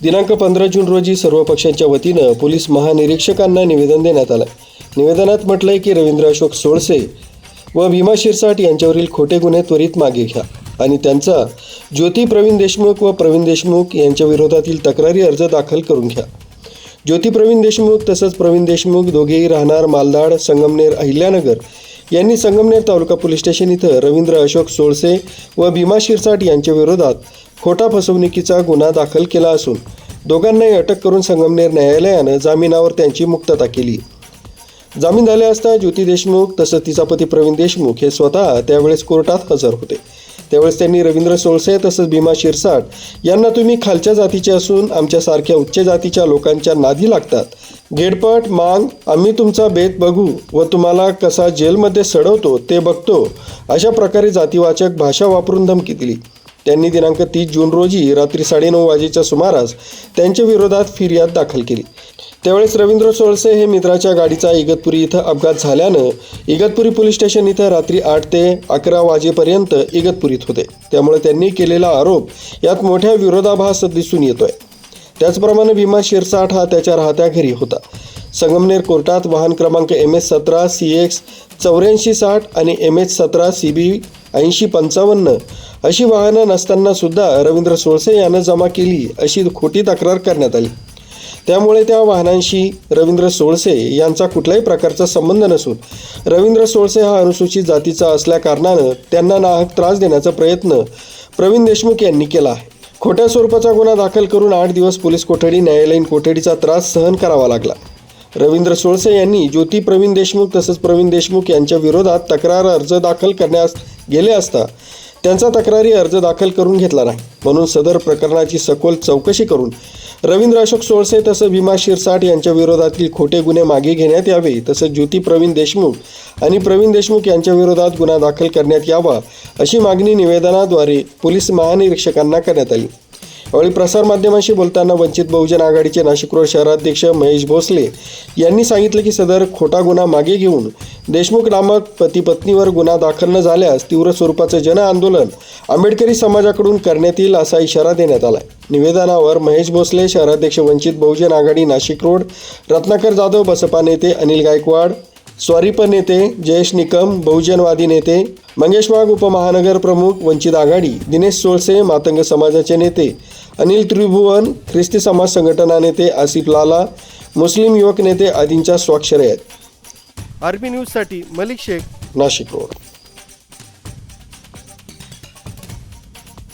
दिनांक पंधरा जून रोजी सर्व पक्षांच्या वतीनं पोलीस महानिरीक्षकांना निवेदन देण्यात आलं. निवेदनात म्हटलंय की रवींद्र अशोक सोळसे व भीमा शिरसाट यांच्यावरील खोटे गुन्हे त्वरित मागे घ्या आणि त्यांचा ज्योती प्रवीण देशमुख व प्रवीण देशमुख यांच्या विरोधातील तक्रारी अर्ज दाखल करून घ्या. ज्योती प्रवीण देशमुख तसंच प्रवीण देशमुख दोघेही राहणार मालदाड संगमनेर अहिल्यानगर यांनी संगमनेर तालुका पोलीस स्टेशन इथं रवींद्र अशोक सोळसे व भीमा शिरसाट यांच्या विरोधात खोटा फसवणुकीचा गुन्हा दाखल केला असून दोघांनाही अटक करून संगमनेर न्यायालयानं जामिनावर त्यांची मुक्तता केली. जामीन झाले असता ज्योती देशमुख तसंच तिचा पती प्रवीण देशमुख हे स्वतः त्यावेळेस कोर्टात हजर होते. त्यावेळेस त्यांनी रवींद्र सोळसे तसंच भीमा शिरसाट यांना तुम्ही खालच्या जातीचे असून आमच्यासारख्या उच्च जातीच्या लोकांच्या नादी लागतात. गेडपट मांग आम्ही तुमचा बेत बघू व तुम्हाला कसा जेलमध्ये सडवतो ते बघतो अशा प्रकारे जातीवाचक भाषा वापरून धमकी दिली. त्यांनी दिनांक तीस जून रोजी रात्री साडेनऊ वाजेच्या सुमारास त्यांच्या विरोधात फिर्याद दाखल केली. त्यावेळेस रवींद्र सोळसे हे मित्राच्या गाडीचा इगतपुरी इथं अपघात झाल्यानं इगतपुरी पोलीस स्टेशन इथं रात्री आठ ते अकरा वाजेपर्यंत इगतपुरीत होते. त्यामुळे त्यांनी केलेला आरोप यात मोठ्या विरोधाभास दिसून येतोय. त्याचप्रमाणे भीमा शिरसाठ हा त्याच्या राहत्या घरी होता. संगमनेर कोर्टात वाहन क्रमांक एम एस सतरा सी एक्स चौऱ्याऐंशी साठ आणि एम एच सतरा सी बी ऐंशी पंचावन्न अशी वाहनं नसताना सुद्धा रवींद्र सोळसे यानं जमा केली अशी खोटी तक्रार करण्यात आली. त्यामुळे त्या वाहनांशी रवींद्र सोळसे यांचा कुठल्याही प्रकारचा संबंध नसून रवींद्र सोळसे हा अनुसूचित जातीचा असल्याकारणानं त्यांना नाहक त्रास देण्याचा प्रयत्न प्रवीण देशमुख यांनी केला आहे. खोट्या स्वरूपाचा गुन्हा दाखल करून आठ दिवस पोलीस कोठडी न्यायालयीन कोठडीचा त्रास सहन करावा लागला. रवींद्र सोळसे यांनी ज्योती प्रवीण देशमुख तसंच प्रवीण देशमुख यांच्या विरोधात तक्रार अर्ज दाखल करण्यास गेले असता त्यांचा तक्रारी अर्ज दाखल करून घेतला नाही. म्हणून सदर प्रकरणाची सखोल चौकशी करून रवींद्र अशोक सोळसे तसं भीमा शिरसाट यांच्या विरोधातील खोटे गुन्हे मागे घेण्यात यावे तसंच ज्योती प्रवीण देशमुख आणि प्रवीण देशमुख यांच्या विरोधात गुन्हा दाखल करण्यात यावा अशी मागणी निवेदनाद्वारे पोलीस महानिरीक्षकांना करण्यात आली. यावेळी प्रसारमाध्यमांशी बोलताना वंचित बहुजन आघाडीचे नाशिक रोड शहराध्यक्ष महेश भोसले यांनी सांगितलं की सदर खोटा गुन्हा मागे घेऊन देशमुख नामक पती पत्नीवर गुन्हा दाखल न झाल्यास तीव्र स्वरूपाचं जन आंदोलन आंबेडकरी समाजाकडून करण्यात येईल असा इशारा देण्यात आला निवेदनावर महेश भोसले शहराध्यक्ष वंचित बहुजन आघाडी नाशिक रोड रत्नाकर जाधव बसपा नेते अनिल गायकवाड स्वारीप नेते जयेश निकम बहुजनवादी नेते मंगेश वाघ उपमहानगर प्रमुख वंचित आघाडी दिनेश सोळसे मातंग समाजाचे नेते अनिल त्रिभुवन ख्रिस्ती समाज संघटना नेते आसिफ लाला मुस्लिम युवक नेते आदींच्या स्वाक्षऱ्या आहेत. आरबी न्यूजसाठी मलिक शेख नाशिक रोड.